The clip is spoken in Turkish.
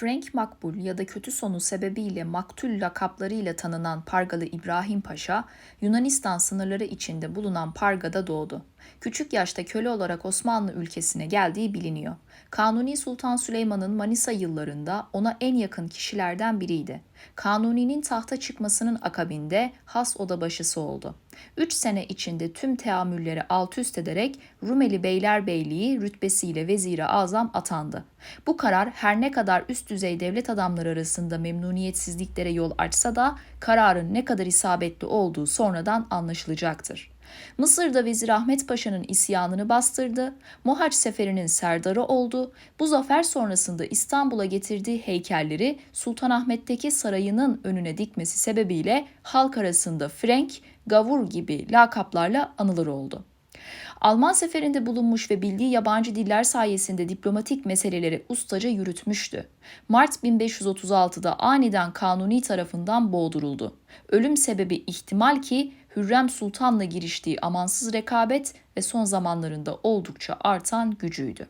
Frank Makbul ya da kötü sonu sebebiyle Maktul lakaplarıyla tanınan Pargalı İbrahim Paşa, Yunanistan sınırları içinde bulunan Parga'da doğdu. Küçük yaşta köle olarak Osmanlı ülkesine geldiği biliniyor. Kanuni Sultan Süleyman'ın Manisa yıllarında ona en yakın kişilerden biriydi. Kanuni'nin tahta çıkmasının akabinde has odabaşısı oldu. Üç sene içinde tüm teamülleri alt üst ederek Rumeli Beylerbeyliği rütbesiyle vezire azam atandı. Bu karar her ne kadar üst düzey devlet adamları arasında memnuniyetsizliklere yol açsa da kararın ne kadar isabetli olduğu sonradan anlaşılacaktır. Mısır'da Vezir Ahmet Paşa'nın isyanını bastırdı, Mohaç Seferi'nin serdarı oldu. Bu zafer sonrasında İstanbul'a getirdiği heykelleri Sultanahmet'teki sarayının önüne dikmesi sebebiyle halk arasında Frank, Gavur gibi lakaplarla anılır oldu. Alman seferinde bulunmuş ve bildiği yabancı diller sayesinde diplomatik meseleleri ustaca yürütmüştü. Mart 1536'da aniden Kanuni tarafından boğduruldu. Ölüm sebebi ihtimal ki Hürrem Sultan'la giriştiği amansız rekabet ve son zamanlarında oldukça artan gücüydü.